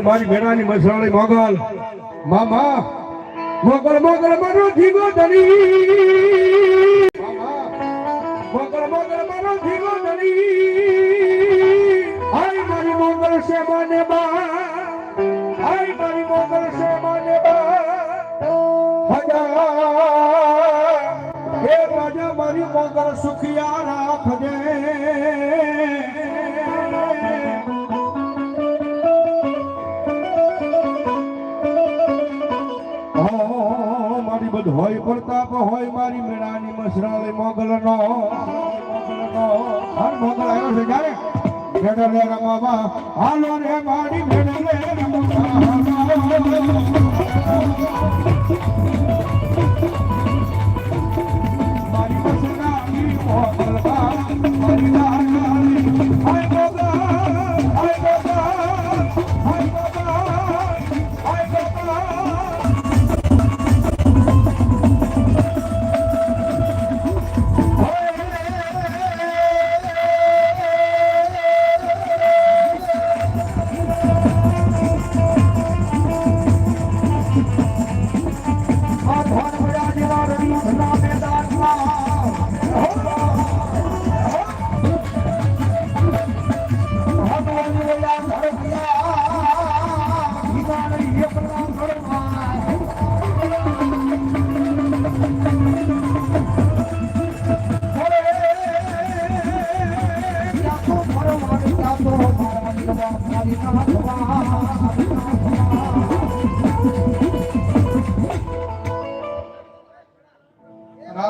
ભણો મારી મેળાની મસરાળી મોગલ. મામા મોગલ મોગલ મારો જીગો ધણી. મોગલ મોગલ મારો જીગો ધણી. હાય મારી મોગલ છે મને બા. હાય મારી મોગલ છે મને બા. હજા. મોગલ સુખિયા રાખજે. હો, હોય પ્રતાપ, હોય મારી મેળાની મસરાલે મોગલ નો હર મોગલ આવ્યો છે જ્યારે મેડલે રમાવા. હાલો રે મારી મેડલે મારી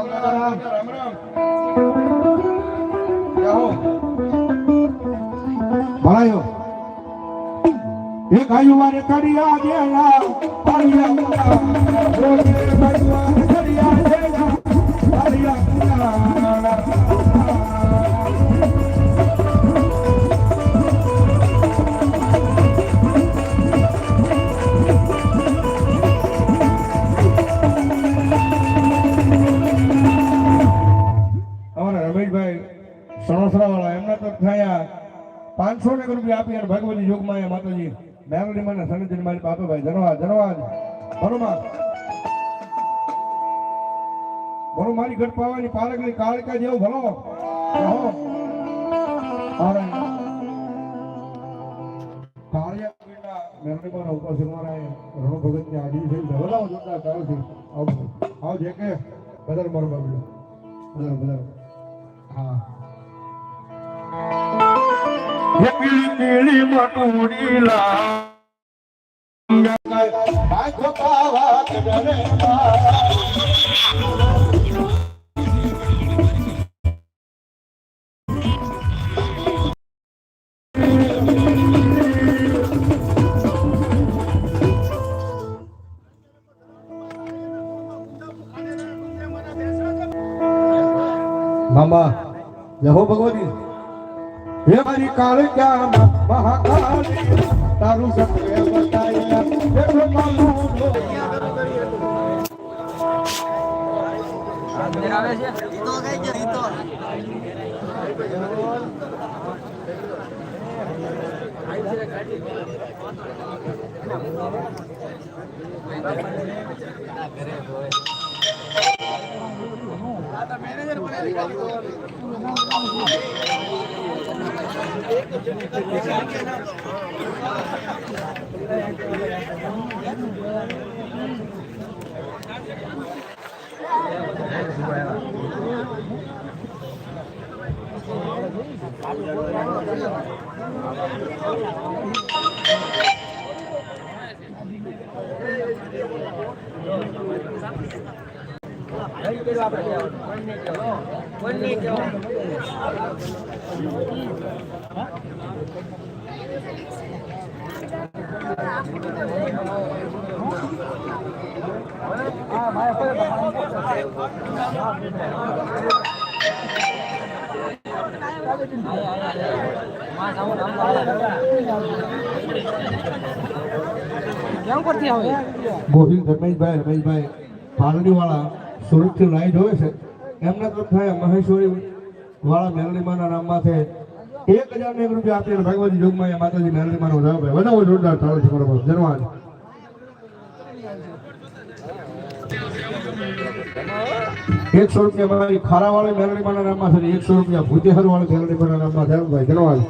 રામ રામ રામ રામ ભણાયો એક આયુવા રે કડિયા દેલા પાલિયા ભગવાન કડિયા દેલા પાડિયા પાંચસો ને રૂપિયા આપી અને ભગવતી જોગમાં એ માતાજી મેરડી માં સનીજી મારી બાપે ભાઈ ધનવાદ ધન્યવાદ ભરોમાં. ભરો, મારી ઘટ પાવાની પાલકની કાળકા જેવું ભલો. પર મારા રણો ભગતની આજી છે. ધવલાઓ જોતા જે કે બદલ મર બદલ હા હે. પીળી પીળી મટુડી લા આખો પાવા કડરે મામા જહો ભગવતી હે મારી કાળક્યા મહાકાળી તારું સત્ય બતાયા દેખો માલું કેમ કરતી આવે ગોહિલ ધર્મેશભાઈ, રમેશભાઈ પાલડી વાળા સુરતથી લાઈવ જોવે છે. એમના તો થાય મહેશ્વરી વાળા મેલડીમાના નામમાં છે એક હજાર ને એક રૂપિયા આપીને ભગવતી જોગમાં માતાજી નરેન્દ્ર માનો વધારો ભાઈ વધારો જોરદાર તાળી છે બરોબર ધન્યવાદ એકસો રૂપિયા મારી ખારા વાળી મેલડી માના નામમાં છે એકસો રૂપિયા ભૂતેહર વાળી મેલડી માના નામમાં છે ભાઈ. ધન્યવાદ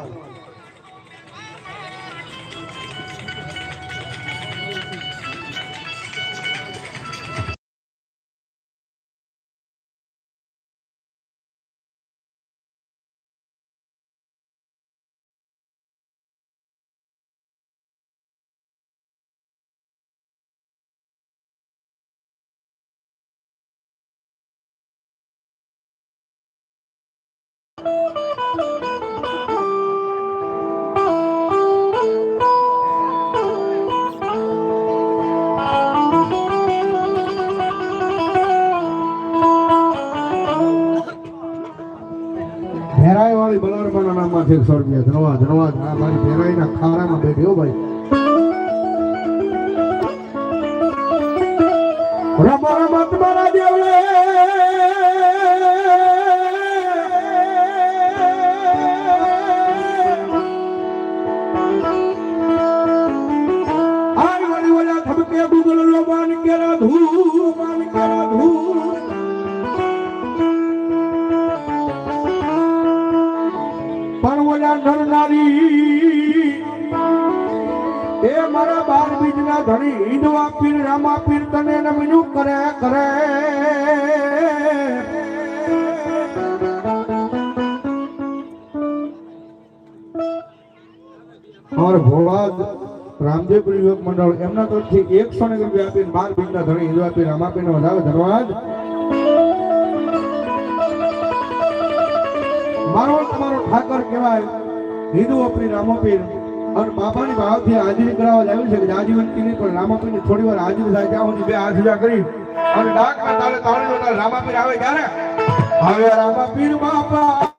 ભેરાઈ વાળી બલારમાના નામમાં છે. એકસો રમત મારા દેવલે પણ ઓલા નર એ મારા બાર બીજના ધણી હિંદવા પીર, રામા પીર તને નમીનું કરે કરે. રામદેવપુરી યુવક મંડળ એમના તરફથી એકસો ને રૂપિયા આપીને બાર બીજના ધણી હિંદુ પીર રામા પીરને વધાવે ધન્યવાદ મારો તમારો ઠાકર કહેવાય. હિન્દુ ઓપરી રામોપીર. અને બાપાની ભાવથી હાજરી કરાવવા આવ્યું છે કે આજીવન કીની પણ રામાપીરની થોડી વાર હાજરી થાય ત્યાં સુધી બે હાથ ઉજા કરી. અને ડાકના તાળે તાળ રામાપીર આવે ત્યારે હવે રામાપીર બાપા.